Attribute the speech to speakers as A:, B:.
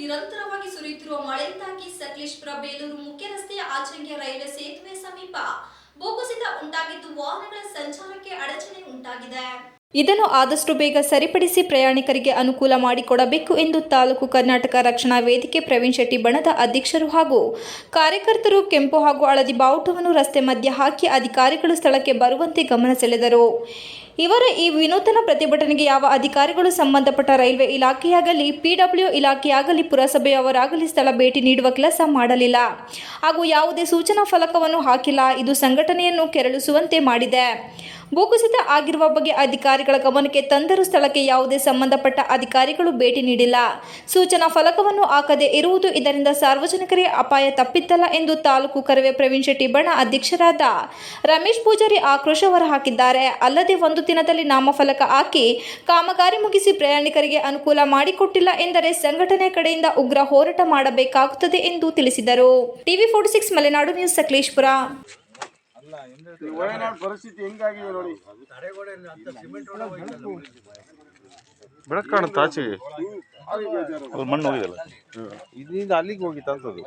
A: ನಿರಂತರವಾಗಿ ಸುರಿಯುತ್ತಿರುವ ಮಳೆಯಿಂದಾಗಿ ಸಕಲೇಶ್ಪುರ ಬೇಲೂರು ಮುಖ್ಯ ರಸ್ತೆಯ ಆಚಂಗ್ಯ ರೈಲ್ವೆ ಸೇತುವೆ ಸಮೀಪ ಭೂಕುಸಿತ ಉಂಟಾಗಿದ್ದು ವಾಹನಗಳ ಸಂಚಾರಕ್ಕೆ ಅಡಚಣೆ ಉಂಟಾಗಿದೆ. ಇದನ್ನು ಆದಷ್ಟು ಬೇಗ ಸರಿಪಡಿಸಿ ಪ್ರಯಾಣಿಕರಿಗೆ ಅನುಕೂಲ ಮಾಡಿಕೊಡಬೇಕು ಎಂದು ತಾಲೂಕು ಕರ್ನಾಟಕ ರಕ್ಷಣಾ ವೇದಿಕೆ ಪ್ರವೀಣ್ ಶೆಟ್ಟಿ ಬಣದ ಅಧ್ಯಕ್ಷರು ಹಾಗೂ ಕಾರ್ಯಕರ್ತರು ಕೆಂಪು ಹಾಗೂ ಹಳದಿ ಬಾವುಟವನ್ನು ರಸ್ತೆ ಮಧ್ಯೆ ಹಾಕಿ ಅಧಿಕಾರಿಗಳು ಸ್ಥಳಕ್ಕೆ ಬರುವಂತೆ ಗಮನ ಸೆಳೆದರು. ಇವರ ಈ ವಿನೂತನ ಪ್ರತಿಭಟನೆಗೆ ಯಾವ ಅಧಿಕಾರಿಗಳು ಸಂಬಂಧಪಟ್ಟ ರೈಲ್ವೆ ಇಲಾಖೆಯಾಗಲಿ ಪಿಡಬ್ಲ್ಯೂ ಇಲಾಖೆಯಾಗಲಿ ಪುರಸಭೆಯವರಾಗಲಿ ಸ್ಥಳ ಭೇಟಿ ನೀಡುವ ಕೆಲಸ ಮಾಡಲಿಲ್ಲ. ಹಾಗೂ ಯಾವುದೇ ಸೂಚನಾ ಫಲಕವನ್ನು ಹಾಕಿಲ್ಲ. ಇದು ಸಂಘಟನೆಯನ್ನು ಕೆರಳಿಸುವಂತೆ ಮಾಡಿದೆ. ಭೂಕುಸಿತ ಆಗಿರುವ ಬಗ್ಗೆ ಅಧಿಕಾರಿಗಳ ಗಮನಕ್ಕೆ ತಂದರೂ ಸ್ಥಳಕ್ಕೆ ಯಾವುದೇ ಸಂಬಂಧಪಟ್ಟ ಅಧಿಕಾರಿಗಳು ಭೇಟಿ ನೀಡಿಲ್ಲ. ಸೂಚನಾ ಫಲಕವನ್ನು ಹಾಕದೇ ಇರುವುದು ಇದರಿಂದ ಸಾರ್ವಜನಿಕರಿಗೆ ಅಪಾಯ ತಪ್ಪಿದ್ದಲ್ಲ ಎಂದು ತಾಲೂಕು ಕರವೇ ಪ್ರವೀಣ್ ಶೆಟ್ಟಿ ಬಣ ಅಧ್ಯಕ್ಷರಾದ ರಮೇಶ್ ಪೂಜಾರಿ ಆಕ್ರೋಶ ಹೊರಹಾಕಿದ್ದಾರೆ. ಅಲ್ಲದೆ ಒಂದು ದಿನದಲ್ಲಿ ನಾಮಫಲಕ ಹಾಕಿ ಕಾಮಗಾರಿ ಮುಗಿಸಿ ಪ್ರಯಾಣಿಕರಿಗೆ ಅನುಕೂಲ ಮಾಡಿಕೊಟ್ಟಿಲ್ಲ ಎಂದರೆ ಸಂಘಟನೆ ಕಡೆಯಿಂದ ಉಗ್ರ ಹೋರಾಟ ಮಾಡಬೇಕಾಗುತ್ತದೆ ಎಂದು ತಿಳಿಸಿದರು. TV forty six Malenadu news Sakleshpur.
B: ಈ ವಯನಾಡ್
C: ಪರಿಸ್ಥಿತಿ ಹೆಂಗಾಗಿದೆ ನೋಡಿ.
D: ಬೆಳಕು
E: ಕಾಣುತ್ತೆ ಆಚೆಗೆ
D: ಅದು
E: ಮಣ್ಣು
D: ಹೋಗಿದಲ್ಲ.
B: ಇದರಿಂದ ಅಲ್ಲಿಗೆ ಹೋಗಿತ್ತು ಅನ್ಸೋದು